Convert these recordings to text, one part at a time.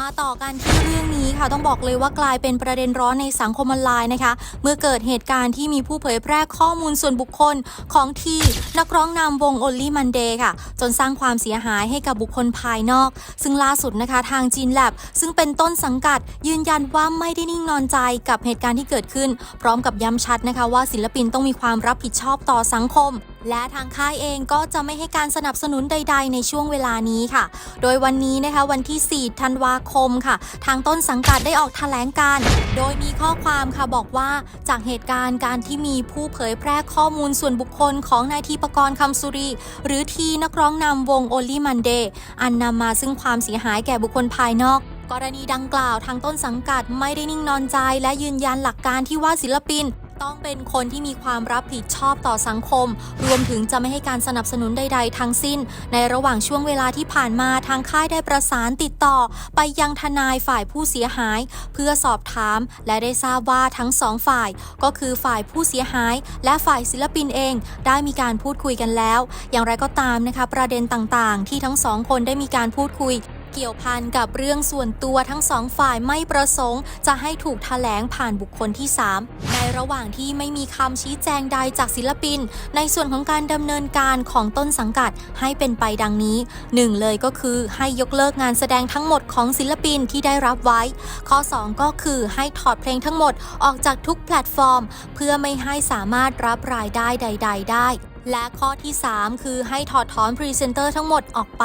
มาต่อกันที่เรื่องนี้ค่ะต้องบอกเลยว่ากลายเป็นประเด็นร้อนในสังคมออนไลน์นะคะ เมื่อเกิดเหตุการณ์ที่มีผู้เผยแพร่ข้อมูลส่วนบุคคลของทีนักร้องนำวง Only Monday ค่ะ จนสร้างความเสียหายให้กับบุคคลภายนอก ซึ่งล่าสุดนะคะทางจีนแลบซึ่งเป็นต้นสังกัด ยืนยันว่าไม่ได้นิ่งนอนใจกับเหตุการณ์ที่เกิดขึ้น พร้อมกับย้ำชัดนะคะว่าศิลปินต้องมีความรับผิดชอบต่อสังคม และทางค่ายเองก็จะไม่ให้การสนับสนุนใด ๆ ในช่วงเวลานี้ค่ะ โดยวันนี้นะคะวันที่ 4 ธันวาคมค่ะ ทางต้นสังกัดได้ออกแถลงการโดยมีข้อความค่ะบอกว่าจากเหตุการณ์การที่มีผู้เผยแพร่ข้อมูลส่วนบุคคลของนายทีปกรณ์คำสุรี หรือทีนักร้องนำวง Only Monday อันนำมาซึ่งความเสียหายแก่บุคคลภายนอกกรณีดังกล่าวทางต้นสังกัดไม่ได้นิ่งนอนใจ และยืนยันหลักการที่ว่าศิลปิน ต้องเป็นคนที่มีความรับผิดชอบต่อสังคม รวมถึงจะไม่ให้การสนับสนุนใด ๆ ทั้งสิ้น ในระหว่างช่วงเวลาที่ผ่านมาทางค่ายได้ประสานติดต่อ ไปยังทนายฝ่ายผู้เสียหาย เพื่อสอบถาม และได้ทราบว่าทั้งสองฝ่าย ก็คือฝ่ายผู้เสียหาย และฝ่ายศิลปินเอง ได้มีการพูดคุยกันแล้ว อย่างไรก็ตามนะคะประเด็นต่างๆ ที่ทั้งสองคนได้มีการพูดคุย เกี่ยวพันกับเรื่องส่วนตัวทั้งสองฝ่ายไม่ประสงค์ จะให้ถูกแถลงผ่านบุคคลที่ 3 ในระหว่างที่ไม่มีคำชี้แจงใดจากศิลปิน ในส่วนของการดำเนินการของต้นสังกัดให้เป็นไปดังนี้ 1 เลยก็คือให้ยกเลิกงานแสดงทั้งหมดของศิลปินที่ได้รับไว้ ข้อ 2 ก็คือให้ถอดเพลงทั้งหมดออกจากทุกแพลตฟอร์ม เพื่อไม่ให้สามารถรับรายได้ใด ๆ ได้ และข้อที่ 3 คือให้ถอดถอนพรีเซนเตอร์ทั้งหมดออกไป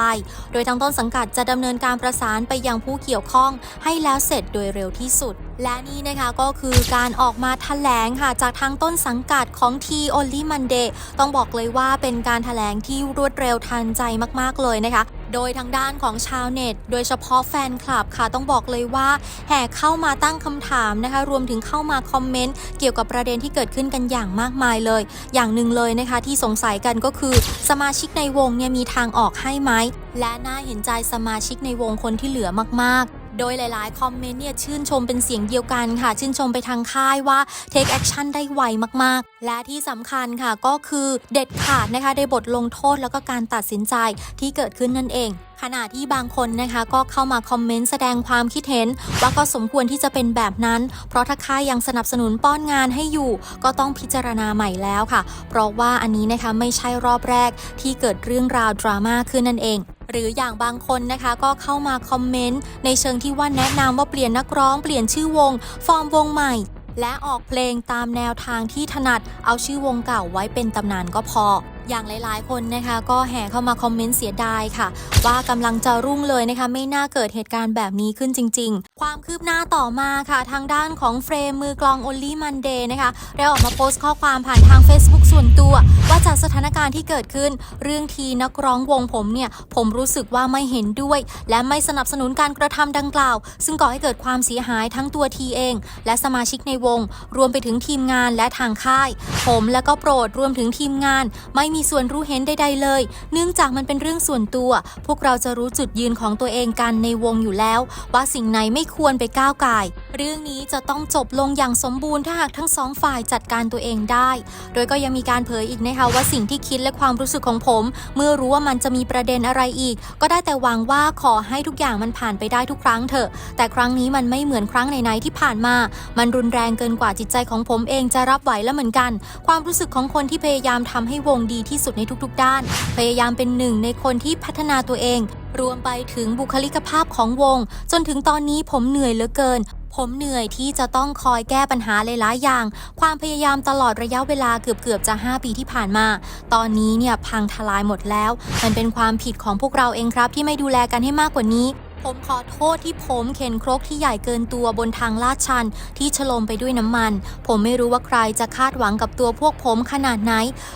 โดยทางต้นสังกัดจะดำเนินการประสานไปยังผู้เกี่ยวข้อง ให้แล้วเสร็จโดยเร็วที่สุด และนี่นะคะก็คือการออกมาแถลงค่ะจากทางต้นสังกัดของ T Only Monday ต้องบอกเลยว่าเป็นการแถลงที่รวดเร็วทันใจมากๆเลยนะคะโดยทางด้านของชาวเน็ต โดยเฉพาะแฟนคลับค่ะต้องบอกเลยว่า แห่เข้ามาตั้งคำถามนะคะ รวมถึงเข้ามาคอมเมนต์เกี่ยวกับประเด็นที่เกิดขึ้นกันอย่างมากมายเลย อย่างหนึ่งเลยนะคะที่สงสัยกันก็คือ สมาชิกในวงเนี่ยมีทางออกให้ไหม และน่าเห็นใจสมาชิกในวงคนที่เหลือมากๆ โดยหลายๆ คอมเมนต์เนี่ยชื่นชมเป็นเสียงเดียวกันค่ะ ชื่นชมไปทางค่ายว่า take action ได้ไวมากๆ และที่สำคัญค่ะก็คือเด็ดขาดนะคะในบทลงโทษแล้วก็การตัดสินใจที่เกิดขึ้นนั่นเองขณะที่บางคนนะคะก็เข้ามาคอมเมนต์แสดงความคิดเห็น ว่าก็สมควรที่จะเป็นแบบนั้น เพราะถ้าค่ายยังสนับสนุนป้อนงานให้อยู่ ก็ต้องพิจารณาใหม่แล้วค่ะ เพราะว่าอันนี้นะคะไม่ใช่รอบแรกที่เกิดเรื่องราวดราม่าขึ้นนั่นเอง หรืออย่างบางคนนะคะก็เข้ามาคอมเมนต์ในเชิงที่ว่าแนะนำว่าเปลี่ยนนักร้องเปลี่ยนชื่อวง ฟอร์มวงใหม่ และออกเพลงตามแนวทางที่ถนัด เอาชื่อวงเก่าไว้เป็นตำนานก็พอ อย่างหลายๆ คนนะคะ ก็แห่เข้ามาคอมเมนต์เสียดายค่ะ ว่ากำลังจะรุ่งเลยนะคะ ไม่น่าเกิดเหตุการณ์แบบนี้ขึ้นจริง ๆ ความคืบหน้าต่อมาค่ะ ทางด้านของเฟรมมือกลอง Only Monday นะคะได้ออกมาโพสต์ข้อความผ่านทาง Facebook ส่วนตัว ว่าจากสถานการณ์ที่เกิดขึ้น เรื่องทีนักร้องวงผมเนี่ยผมรู้สึกว่าไม่เห็นด้วย และไม่สนับสนุนการกระทำดังกล่าว ซึ่งก่อให้เกิดความเสียหายทั้งตัวทีเอง และสมาชิกในวง รวมไปถึงทีมงานและทางค่าย ผมและก็โปรดรวมถึงทีมงานไม่มีีส่วนรู้เห็นใดๆเลย เนื่องจากมันเป็นเรื่องส่วนตัว พวกเราจะรู้จุดยืนของตัวเองกันในวงอยู่แล้ว ว่าสิ่งไหนไม่ควรไปก้าวไก่ายเรื่องนี้จะต้องจบลงอย่างสมบูรณ์ถ้าหากทั้งสองฝ่ายจัดการตัวเองได้ โดยก็ยังมีการเผยอีกนะคะว่าสิ่งที่คิดและความรู้สึกของผม เมื่อรู้ว่ามันจะมีประเด็นอะไรอีก ก็ได้แต่หวังว่าขอให้ทุกอย่างมันผ่านไปได้ทุกครั้งเถอะ แต่ครั้งนี้มันไม่เหมือนครั้งไหนๆที่ผ่านมา มันรุนแรงเกินกว่าจิตใจของผมเองจะรับไหวแล้วเหมือนกัน ความรู้สึกของคนที่พยายามทำให้วงดีที่สุดในทุกๆ ด้าน พยายามเป็นหนึ่งในคนที่พัฒนาตัวเอง รวมไปถึงบุคลิกภาพของวง จนถึงตอนนี้ผมเหนื่อยเหลือเกิน ผมเหนื่อยที่จะต้องคอยแก้ปัญหาหลายๆอย่าง ความพยายามตลอดระยะเวลาเกือบๆจะ 5 ปีที่ผ่านมา ตอนนี้เนี่ยพังทลายหมดแล้ว มันเป็นความผิดของพวกเราเองครับที่ไม่ดูแลกันให้มากกว่านี้ ผมขอโทษที่ผมเข็นครกที่ใหญ่เกินตัวบนทางลาดชันที่ฉลมไปด้วยน้ำมัน ผมไม่รู้ว่าใครจะคาดหวังกับตัวพวกผมขนาดไหน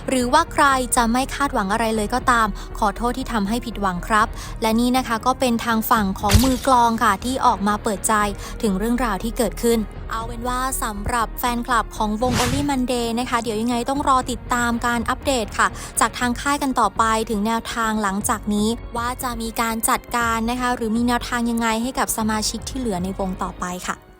หรือว่าใครจะไม่คาดหวังอะไรเลยก็ตาม ขอโทษที่ทำให้ผิดหวังครับ และนี่นะคะก็เป็นทางฝั่งของมือกลองค่ะที่ออกมาเปิดใจถึงเรื่องราวที่เกิดขึ้นเอาเป็นว่าสำหรับแฟนคลับของวง Only Monday นะคะ เดี๋ยวยังไงต้องรอติดตามการอัปเดตค่ะ จากทางค่ายกันต่อไปถึงแนวทางหลังจากนี้ ว่าจะมีการจัดการนะคะ หรือมีแนวทางยังไงให้กับสมาชิกที่เหลือในวงต่อไปค่ะ